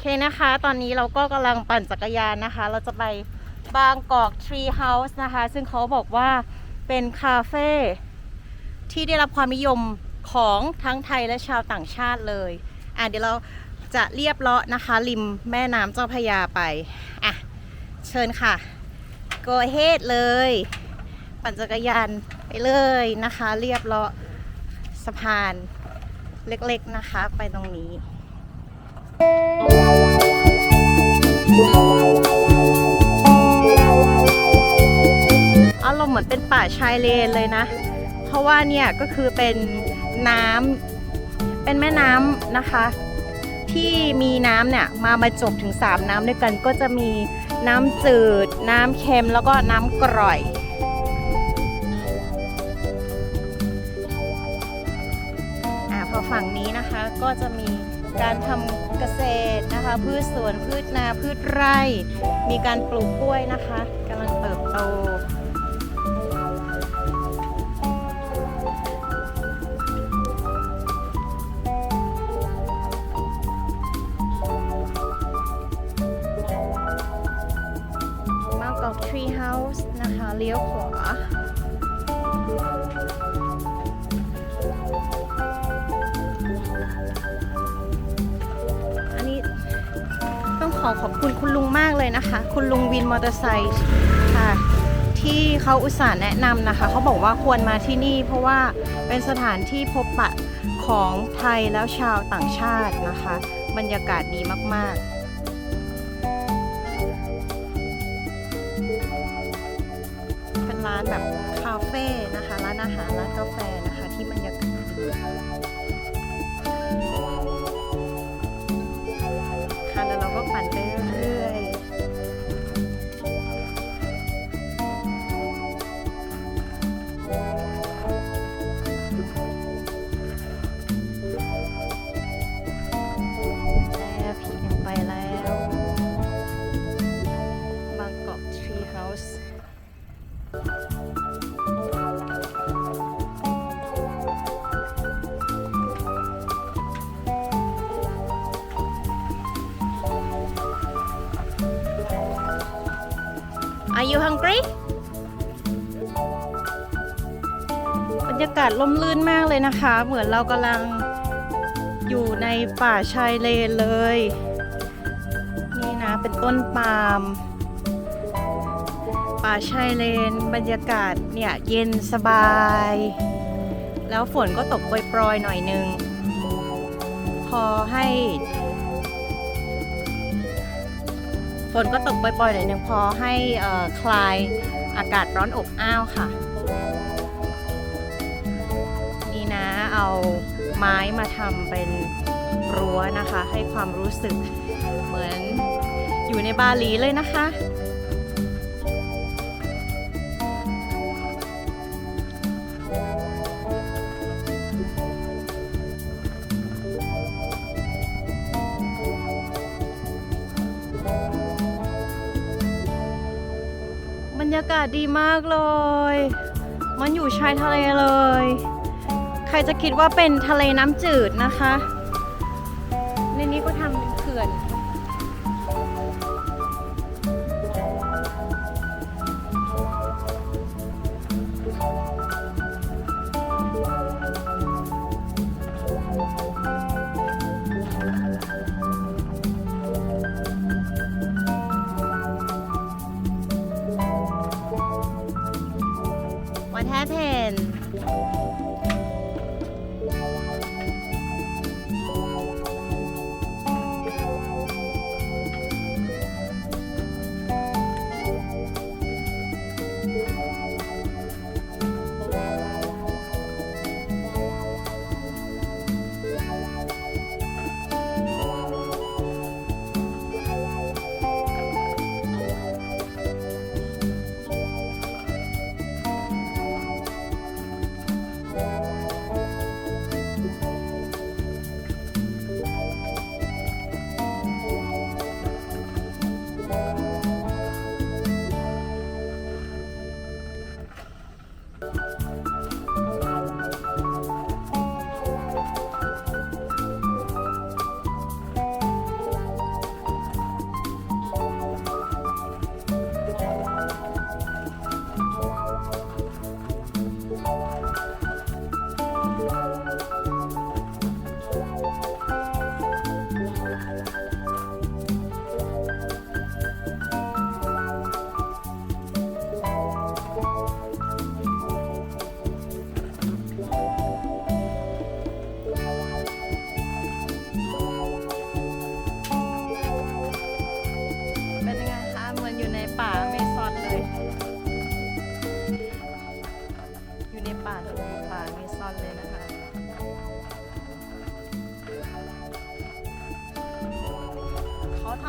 เคนะคะ ตอนนี้เราก็กำลังปั่นจักรยานนะคะ เราจะไปบางกอกทรีเฮาส์นะคะ ซึ่งเขาบอกว่าเป็นคาเฟ่ที่ได้รับความนิยมของทั้งไทยและชาวต่างชาติเลย อะเดี๋ยวเราจะเรียบเลาะนะคะ ริมแม่น้ำเจ้าพระยาไป อะ เชิญค่ะ go ahead เลย ปั่นจักรยานไปเลยนะคะ เรียบเลาะสะพานเล็กๆนะคะไปตรงนี้ อารมณ์เหมือนเป็นป่าชายเลนเลยนะ เพราะว่าเนี่ยก็คือเป็นน้ำเป็นแม่น้ำนะคะ ที่มีน้ำเนี่ยมามาจบถึง 3 น้ำด้วยกันก็จะมีน้ำจืด น้ำเค็มแล้วก็น้ำกร่อยอ่าพอฝั่งนี้นะคะก็จะมี การทำเกษตรนะคะ พืชสวนพืชนาพืชไร่ มีการปลูกกล้วยนะคะกำลังเติบโต ขอขอบคุณคุณลุงมากเลยนะคะ คุณลุงวินมอเตอร์ไซค์ค่ะ ที่เขาอุตส่าห์แนะนำนะคะ เขาบอกว่าควรมาที่นี่ เพราะว่าเป็นสถานที่พบปะของไทยแล้วชาวต่างชาตินะคะ บรรยากาศดีมากๆเป็นร้านแบบคาเฟ่นะคะ Are you hungry บรรยากาศล่มลื่นมากเลยนะคะ เหมือนเรากำลังอยู่ในป่าชายเลนเลย นี่นะเป็นต้นปาล์มป่าชายเลน บรรยากาศเนี่ยเย็นสบาย แล้วฝนก็ตกโปรยๆหน่อยนึง พอให้ ฝนก็ตกปล่อยๆหน่อยนึงพอให้คลายอากาศร้อนอบอ้าวค่ะ นี่นะเอาไม้มาทำเป็นรั้วนะคะ ให้ความรู้สึกเหมือนอยู่ในบาหลีเลยนะคะ รรยากาศดีมากเลย มันอยู่ชายทะเลเลย ใครจะคิดว่าเป็นทะเลน้ำจืดนะคะ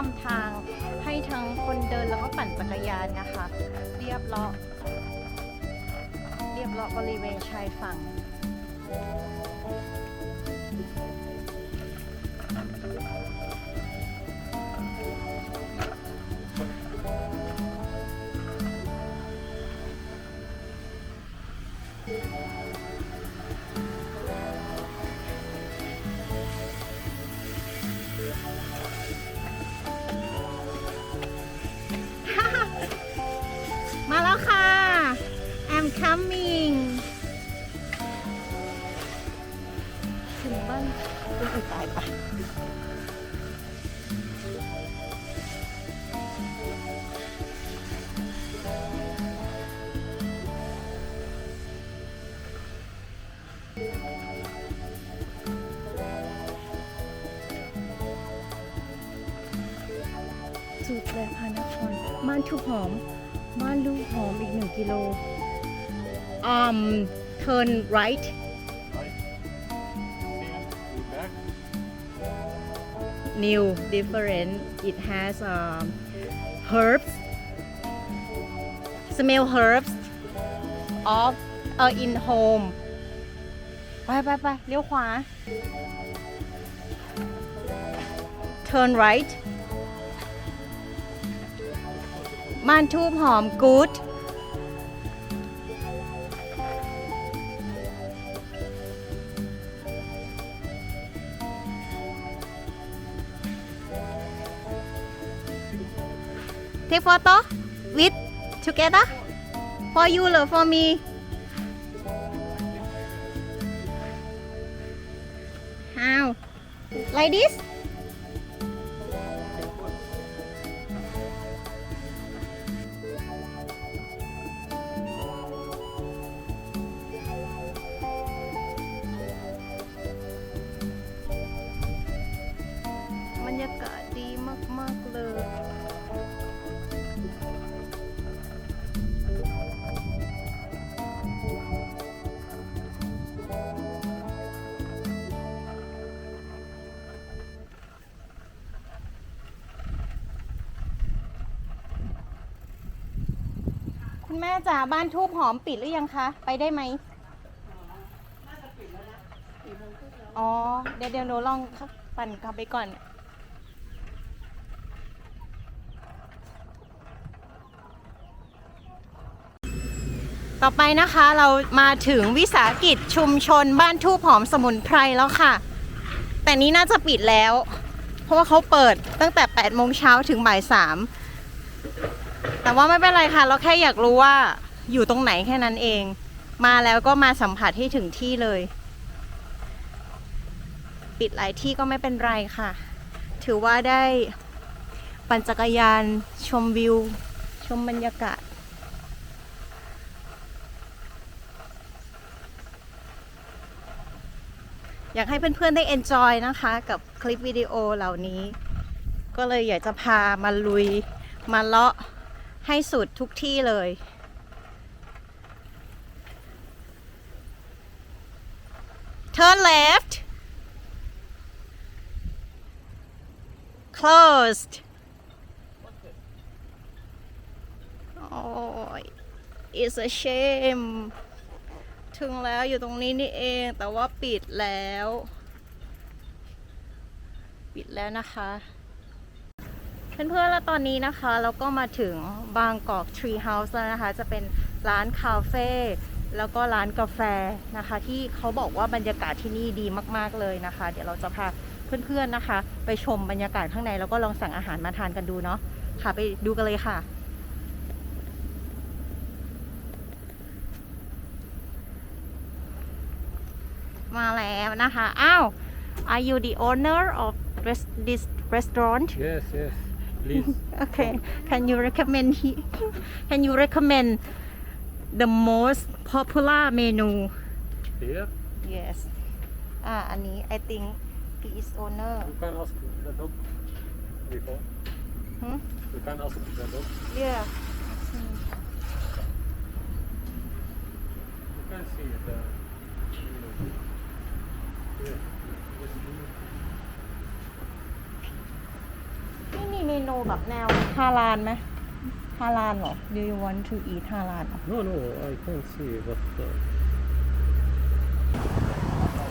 ทำทางให้ทั้งคนเดินแล้วก็ปั่นจักรยานนะคะ เรียบเลาะเรียบเลาะบริเวณชายฝั่งมา สุดเลพานครม่านทุกหอมม่านลูกหอมอีกหนึ่งกิโล um turn right new different it has um herbs smell herbs of uh, in home ไปไปไปเลี้ยวขวา turn right ม่านทูบหอม good เทค photo with together for you หรือ for me like this แม่จ๋าบ้านทูบหอมปิดหรือยังคะ ไปได้ไหมอ๋อ เดี๋ยวเดี๋ยวหนูลองปั่นกลับไปก่อน ต่อไปนะคะเรามาถึงวิสาหกิจชุมชนบ้านทูบหอมสมุนไพรแล้วค่ะ แต่นี้น่าจะปิดแล้ว เพราะว่าเขาเปิดตั้งแต่ 8 โมงเช้าถึงบ่าย 3 แต่ว่าไม่เป็นไรค่ะ เราแค่อยากรู้ว่าอยู่ตรงไหนแค่นั้นเอง มาแล้วก็มาสัมผัสให้ถึงที่เลย ปิดหลายที่ก็ไม่เป็นไรค่ะ ถือว่าได้ปั่นจักรยานชมวิว ชมบรรยากาศอยากให้เพื่อนๆได้ enjoy นะคะ กับคลิปวิดีโอเหล่านี้ ก็เลยอยากจะพามาลุย มาเลาะ ให้สุดทุกที่เลย Turn left closed โอ้ย it's a shame ถึงแล้วอยู่ตรงนี้นี่เองแต่ว่าปิดแล้ว ปิดแล้วนะคะ เพื่อนๆ แล้วตอนนี้นะคะเราก็มาถึงบางกอกทรีเฮาส์แล้วนะคะ จะเป็นร้านคาเฟ่แล้วก็ร้านกาแฟนะคะ ที่เขาบอกว่าบรรยากาศที่นี่ดีมาก ๆเลยนะคะ เดี๋ยวเราจะพาเพื่อนๆนะคะ ไปชมบรรยากาศข้างในแล้วก็ลองสั่งอาหารมาทานกันดูเนาะค่ะไปดูกันเลยค่ะ มาแล้วนะคะ อ้าว are you the owner of this restaurant Yes, yes. Please. okay can you recommend he- can you recommend the most popular menu Here. yes อ่า อันนี้ I think he is owner You can ask the dog before. Hmm? You can ask the dog. yeah You can see the. Here. Yes, นี่นี่นูแบบแนวฮาลานไหมฮาลานเหรอ Do you want to eat ฮาลานเหรอ No, no, I can't see what. Uh,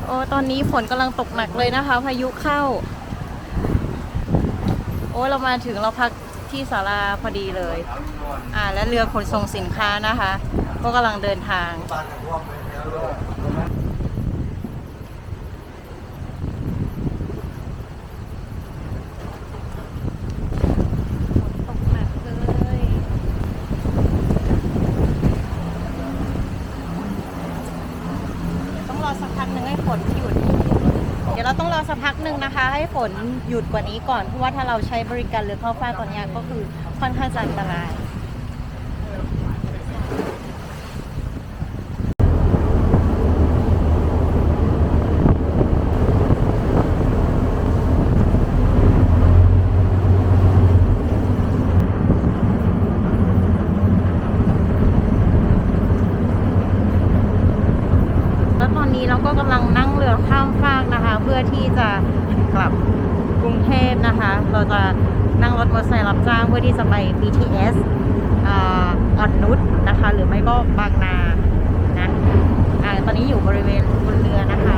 โอ้ตอนนี้ฝนกำลังตกหนักเลยนะคะ พายุเข้า โอ้เรามาถึงเราพักที่ศาลาพอดีเลย อ่า และเรือขนส่งสินค้านะคะ ก็กำลังเดินทาง ตกหนักเลย ต้องรอสักพักหนึ่งให้ฝนหยุด เดี๋ยวเราต้องรอสักพักหนึ่งนะคะ ให้ฝนหยุดกว่านี้ก่อนเพราะว่าถ้าเราใช้บริการเรือเข้าฟ้าตอนนี้ก็คือค่อนข้างจะอันตราย แล้วตอนนี้เราก็กำลังนั่งเรือข้ามฟากนะคะ เพื่ อที่จะกลับกรุงเทพนะคะ เราจะนั่งรถมอเตอร์ไซค์รับจ้างเพื่อที่จะไป BTS อ่อนนุชนะคะ หรือไม่ก็บางนานะอ่าตอนนี้อยู่บริเวณบนเรือนะคะ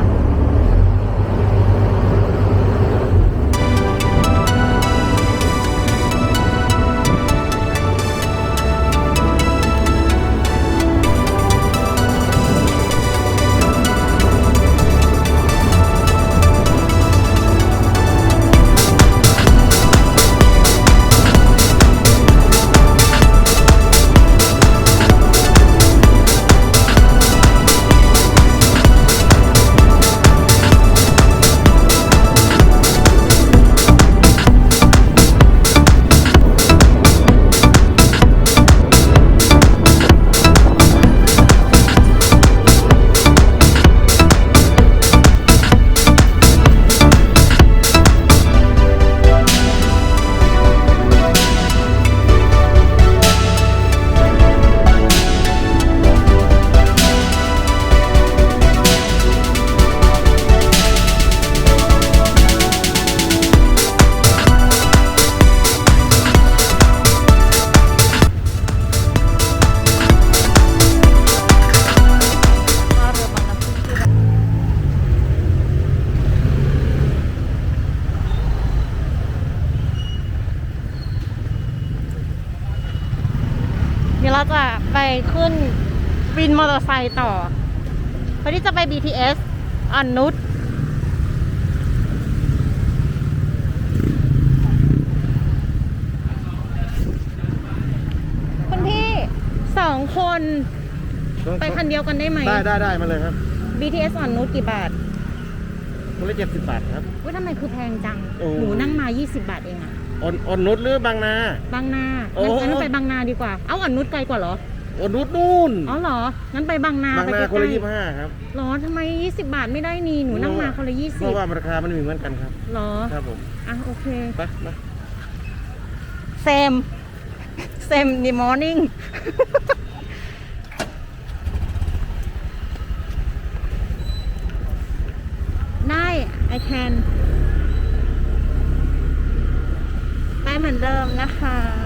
วินมอเตอร์ไซค์ต่อเพื่อที่จะไป BTS อ่อนนุชคุณพี่สองคน ไปคันเดียวกันได้ไหม ได้ได้ได้มาเลยครับ BTS อ่อนนุชกี่บาทคนละเจ็ดสิบบาทครับเว้ยทำไมคือแพงจัง โอ้ หนูนั่งมา 20 บาทเองอะอ่อนอ่อนนุชหรือบางนา บางนาโอ้ งั้นงั้นไปบางนาดีกว่า เอ้าอ่อนนุชไกลกว่าเหรอ อ่อนนุชนู่นอ๋อเหรอ งั้นไปบางนาบางไปนาใกล้คนละๆยี่สิบห้าครับหรอทำไม 20 บาทไม่ได้นี่ หนูนั่งมาคนละ เพราะว่าราคามันไม่เหมือนกันครับ 20หรอ ครับผมอะ โอเค ไปมา same same in the morning ได้ I can ไปเหมือนเดิมนะคะ